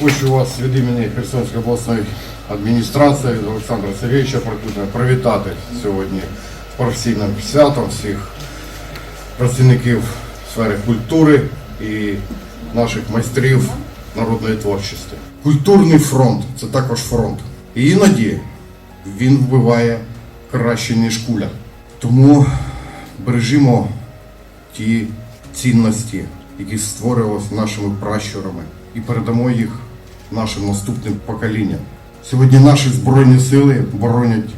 Хочу вас від імені Херсонської обласної адміністрації Олександра Сергійовича привітати сьогодні з професійним святом всіх працівників сфери культури і наших майстрів народної творчості. Культурний фронт це також фронт. І іноді він вбиває краще, ніж куля. Тому бережімо ті цінності, які створювалися нашими пращурами, і передамо їх нашим наступним поколінням. Сьогодні наші Збройні сили боронять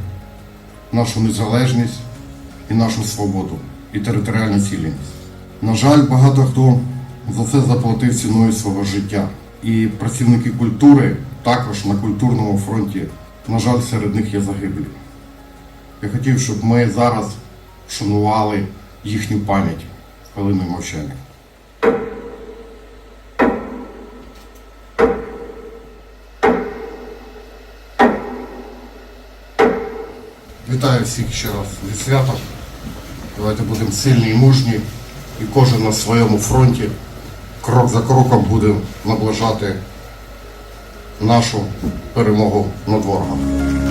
нашу незалежність і нашу свободу і територіальну цілісність. На жаль, багато хто за це заплатив ціною свого життя. І працівники культури також на культурному фронті, на жаль, серед них є загиблі. Я хотів, щоб ми зараз вшанували їхню пам'ять хвилиною мовчання. Вітаю всіх ще раз зі святом. Давайте будемо сильні і мужні, і кожен на своєму фронті крок за кроком буде наближати нашу перемогу над ворогом.